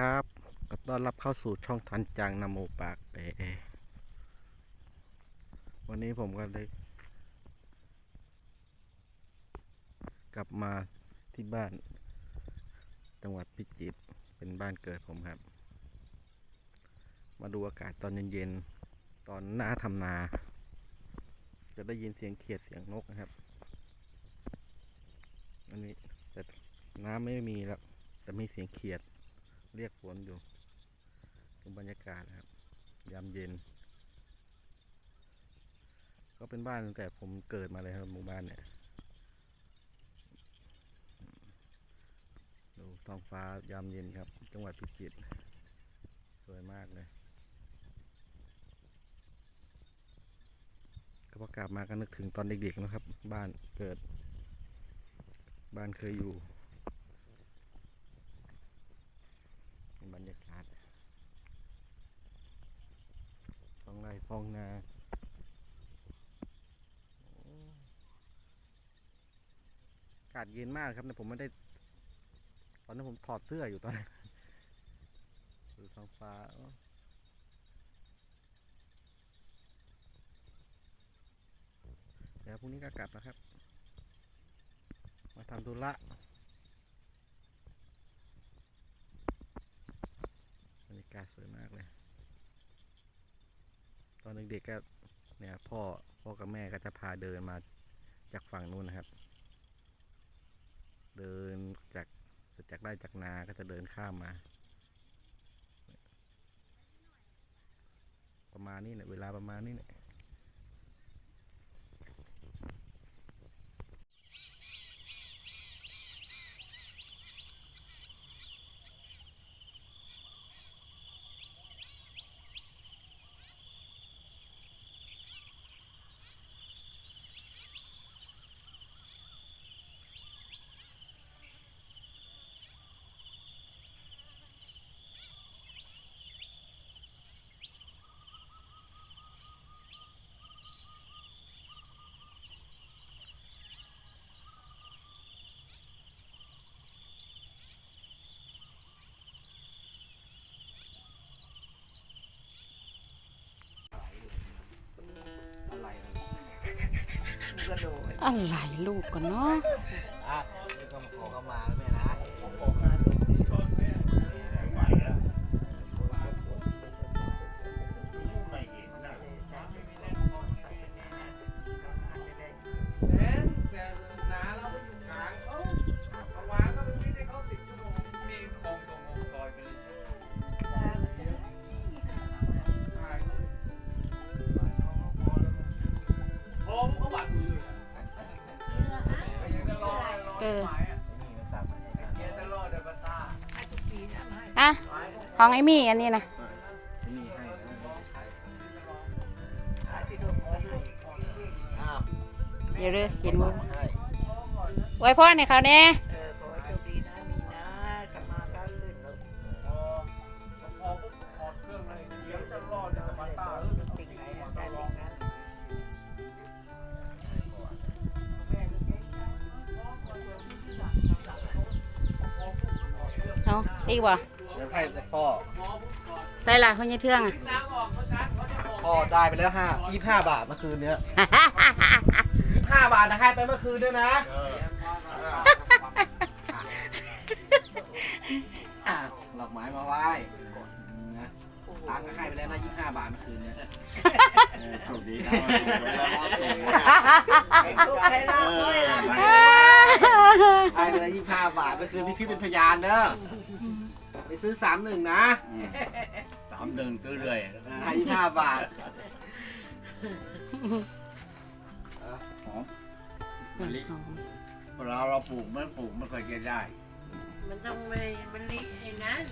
ครับก็ต้อนรับเข้าสู่ช่องทันจังนโมปากเปวันนี้ผมก็เลยกลับมาที่บ้าน จังหวัดพิจิตรเป็นบ้านเกิดผมครับ มาดูอากาศตอนเย็นๆ ตอนหน้าทำนา จะได้ยินเสียงเขียดเสียงนกนะครับ อันนี้แต่น้ำไม่มีแล้ว แต่มีเสียงเขียด เรียกฝนอยู่ดูบรรยากาศนะครับ ยามเย็น ก็เป็นบ้านตั้งแต่ผมเกิดมาเลยครับหมู่บ้านเนี่ย ดูท้องฟ้ายามเย็นครับ จังหวัดพิจิตรสวยมากเลยก็พอกลับมาก็นึกถึงตอนเด็กๆนะครับ บ้านเกิด บ้านเคยอยู่ บ รยากาศท้องไร่ท้องนาอากาศเย็นมากครับแต่ผมไม่ได้ ตอนนั้นผมถอดเสื้ออยู่ตอนนั้นดูท้องฟ้าเดี๋ยวพรุ่งนี้ก็กลับนะครับ มาทำธุระ บรรยากาศสวยมากเลย ตอนเด็กๆก็เนี่ยพ่อพ่อกับแม่ก็จะพาเดินมาจากฝั่งนู้นนะครับ เดินจากจากไร่จากนาก็จะเดินข้ามมา ประมาณนี้เนี่ยเวลาประมาณนี้เนี่ย อะไร กระโดด อะไรลูกกันเนาะ อะนี่ก็ขอเข้ามาแม่นะ อออะของไอ้มี่อันนี้นะเดี๋ยวเด้อเขียนมือไว้พ่อในเขาวน่เเอาอีกบ่เดี๋ยวให้แต่พ่อ ใส่ละเขาเนี่ยเทื่องอะ พ่อได้ไปแล้วห้ายี่ห้าบาทเมื่อคืนเนี้ยยี่ห้าบาทนะให้ไปเมื่อคืนด้วยนะอะหลอกไม้มาไหว้นะตังค์ก็ให้ไปแล้วนะยี่ห้าบาทเมื่อคืนเนี้ยโชคดีนะทุกใครลาบด้วยลาบ ไปให้ไปแล้วยี่ห้าบาทเมื่อคืนพี่พี่เป็นพยานเด้อไปซื้อสามหนึ่งนะสามหนึ่งซื้อเรื่อยให้ยี่ห้าบาทมะลิเวลาเราปลูกมันปลูกไม่เคอยจะได้ มันต้องไปมันลิไอ้นั้น